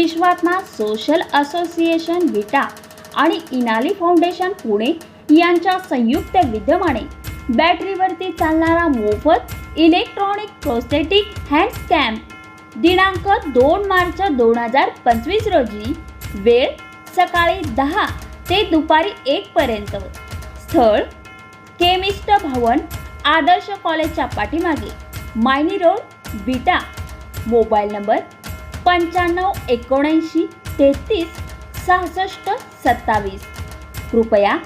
विश्वात्मा social association विटा आणि इनाली फाउंडेशन पुणे यांच्या संयुक्त विद्यमाने बॅटरीवरती चालणारा मोफत इलेक्ट्रॉनिक प्रोस्थेटिक हँड स्कॅम्प दिनांक दोन मार्च दोन हजार पंचवीस रोजी वेळ सकाळी दहा ते दुपारी एक पर्यंत. स्थळ केमिस्ट भवन आदर्श कॉलेजच्या पाठीमागे. Mayani road Vita mobile number पंच्याण्णव एकोणऐंशी तेहतीस सहासष्ट सत्तावीस. कृपया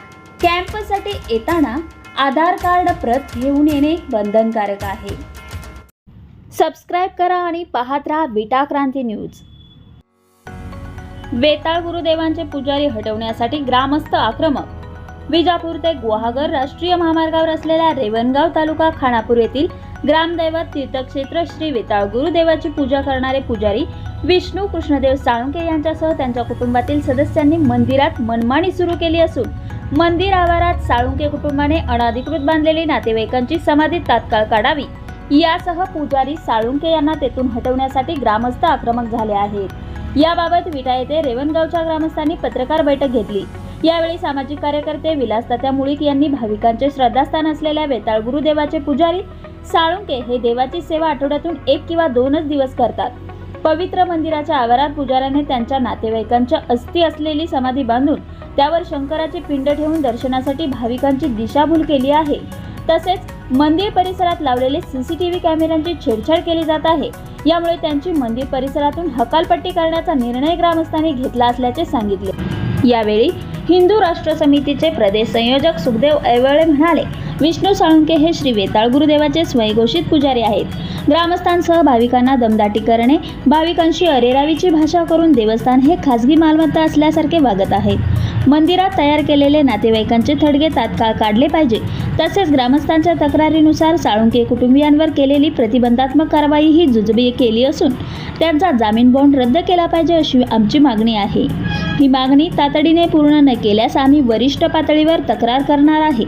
कॅम्पसाठी येताना आधार कार्ड प्रत घेऊन येणे बंधनकारक आहे. सबस्क्राईब करा आणि पाहत राहा विटा क्रांती न्यूज. वेताळ गुरुदेवांचे पुजारी हटवण्यासाठी ग्रामस्थ आक्रमक विजापूर ते गुहागर राष्ट्रीय महामार्गावर असलेल्या रेवणगाव तालुका खानापूर येथील ग्रामदैवत तीर्थक्षेत्र श्री वेताळ गुरुदेवाची पूजा करणारे पुजारी विष्णू कृष्णदेव साळुंके यांच्यासह त्यांच्या कुटुंबातील सदस्यांनी मंदिरात मनमानी सुरू केली असून मंदिर आवारात साळुंके कुटुंबाने अनाधिकृत बांधलेली नातेवाईकांची समाधी तात्काळ काढावी यासह पुजारी साळुंके यांना तेथून हटवण्यासाठी ग्रामस्थ आक्रमक झाले आहेत. याबाबत विटा येथे रेवणगावच्या ग्रामस्थांनी पत्रकार बैठक घेतली. यावेळी सामाजिक कार्यकर्ते विलास तात्या मुळीक यांनी भाविकांचे श्रद्धास्थान असलेल्या वेताळ गुरुदेवाचे पुजारी साळुंके हे देवाची सेवा आठवड्यातून एक किंवा दोनच दिवस करतात. पवित्र मंदिराच्या आवारात पुजाऱ्याने त्यांच्या नातेवाईकांच्या अस्थी असलेली समाधी बांधून त्यावर शंकराची पिंड ठेवून दर्शनासाठी भाविकांची दिशाभूल केली आहे. तसेच मंदिर परिसरात लावलेले सीसीटीव्ही कॅमेऱ्यांची छेडछाड केली जात आहे. यामुळे त्यांची मंदिर परिसरातून हकालपट्टी करण्याचा निर्णय ग्रामस्थांनी घेतला असल्याचे सांगितले. यावेळी हिंदू राष्ट्र समितीचे प्रदेश संयोजक सुखदेव ऐवळे म्हणाले विष्णू साळुंके हे श्री वेताळ गुरुदेवाचे स्वयंघोषित पुजारी आहेत. ग्रामस्थांसह भाविकांना दमदाटी करणे भाविकांशी अरेरावीची भाषा करून देवस्थान हे खासगी मालमत्ता असल्यासारखे वागत आहेत मंदिरात तयार केलेले नातेवाईकांचे थडगे तात्काळ काढले पाहिजे. तसेच ग्रामस्थांच्या तक्रारीनुसार साळुंके कुटुंबियांवर केलेली प्रतिबंधात्मक कारवाई ही जुजबी केली असून त्यांचा जामीन बॉन्ड रद्द केला पाहिजे अशी आमची मागणी आहे. ही मागणी तातडीने पूर्ण न केल्यास आम्ही वरिष्ठ पातळीवर तक्रार करणार आहे.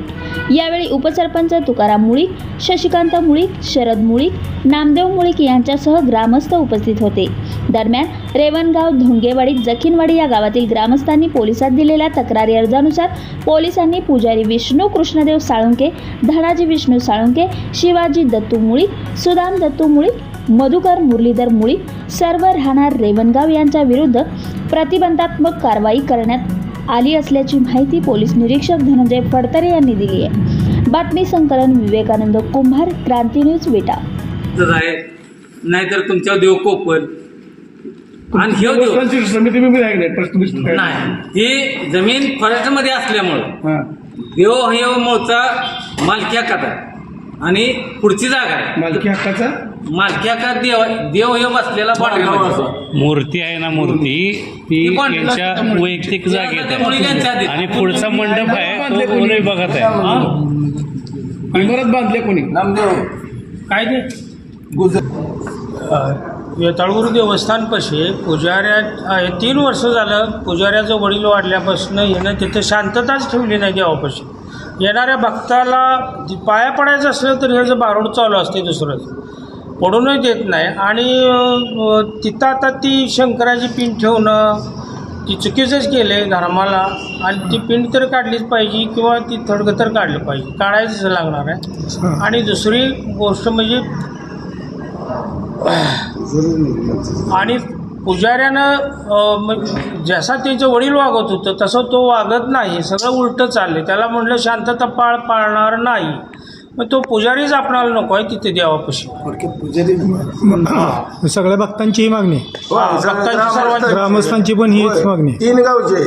यावेळी उपसरपंच तुकाराम मुळीक शशिकांत मुळीक शरद मुळीक नामदेव मुळीक यांच्यासह ग्रामस्थ उपस्थित होते. दरम्यान रेवणगाव धोंगेवाडी जखीनवाडी या गावातील ग्रामस्थांनी पोलिसात दिलेल्या तक्रारी अर्जानुसार पोलिसांनी पुजारी विष्णू कृष्णदेव साळुंके धनाजी विष्णू साळुंके शिवाजी दत्तू मुळी सुदाम दत्तू मुळी मधुकर मुरलीधर मुळी सर्व राहणार रेवणगाव यांच्या विरुद्ध प्रतिबंधात्मक कारवाई करण्यात आली असल्याची माहिती पोलीस निरीक्षक धनंजय फडतरे यांनी दिली आहे. बातमी संकलन विवेकानंद कुंभार क्रांती न्यूज विटा. आहे. नाहीतर तुमच्या देव कोपर आणि हे समिती आहे की नाही? ट्रस्ट ही जमीन फॉरेस्टमध्ये असल्यामुळं. हा. देव हे मूळचा मालकी हक्कात आहे. आणि पुढची जागा आहे. मालकी हक्काचा? मालकी हक्कात देव देव हे बसलेला बांधकामाचा मूर्ती आहे ना मूर्ती. ती ती पण- यांच्या वैयक्तिक जागेत त्यांच्या आहे. आधी. आणि पुढचा मंडप आहे. तो वन विभागात आहे. इमारत बांधले कोणी? काय ते? वेताळगुरू देवस्थानपाशी पुजाऱ्या तीन वर्ष झालं पुजाऱ्याचं वडील वाढल्यापासून यानं तिथे शांतताच ठेवली नाही देवापाशी. येणाऱ्या भक्ताला पाया पडायचं असलं तर ह्याचं बारूड चालू असते दुसरंच. पडूनच देत नाही. आणि तिथं आता ती शंकराची पिंड ठेवणं ती चुकीचंच केलं आहे धर्माला. आणि ती पिंड तर काढलीच पाहिजे किंवा ती थडगं तर काढलं पाहिजे. काढायचंच लागणार आहे. आणि दुसरी गोष्ट म्हणजे आणि पुजाऱ्यानं जसा त्यांचं वडील वागत होतं तसं तो वागत नाही. सगळं उलटं चाललं त्याला म्हटलं शांतता पाळ पाळणार नाही. मग तो पुजारीच आपणाला नको आहे तिथे देवापाशी. सगळ्या भक्तांची ही मागणी आहे. भक्तांची सर्वात ग्रामस्थांची पण हीच मागणी आहे. तीन गावचे.